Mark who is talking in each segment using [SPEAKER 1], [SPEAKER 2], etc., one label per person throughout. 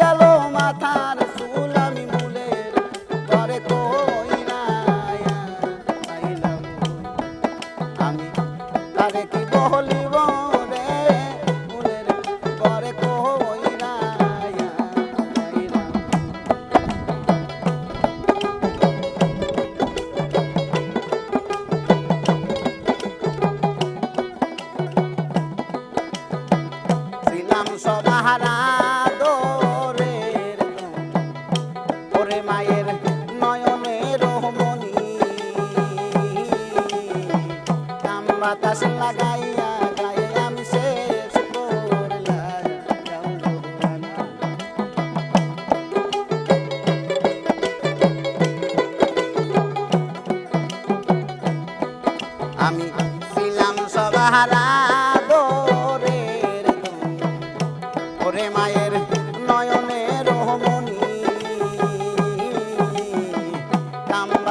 [SPEAKER 1] গেল মাথার মায়ের নয়নের মনি কাম বাতাস লাগাইয়া গাইলাম শেষ আমি ছিলাম সবাহারা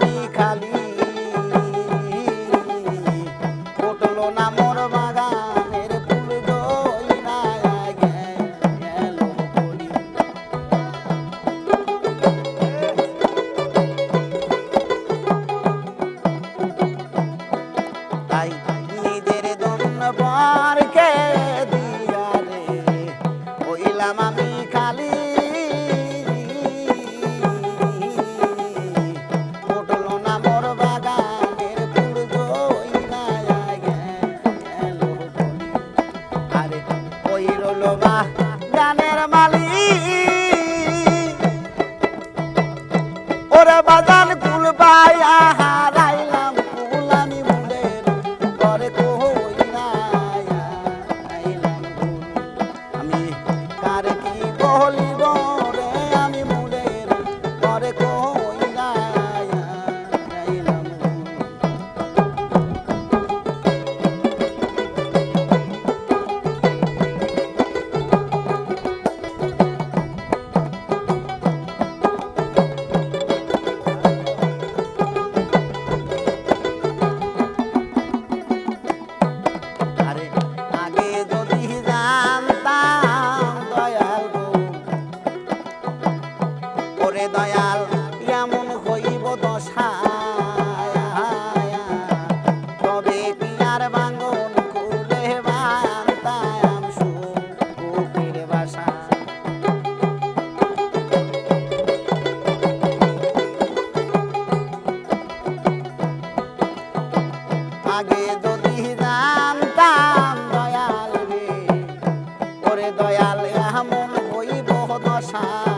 [SPEAKER 1] আমি খালি তবে পিয়ার বাঙন খুলে বান্তাম সুখের বাসা। আগে যদি জানতাম দয়াল রে ওরে দয়াল এমন হইব দশা।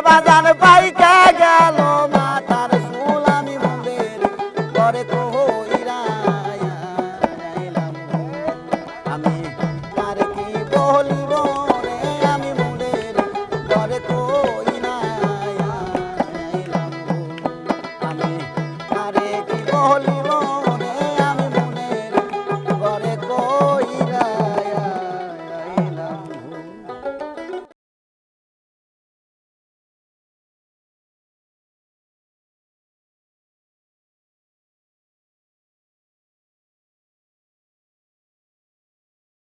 [SPEAKER 1] বাজার পাইকা গেল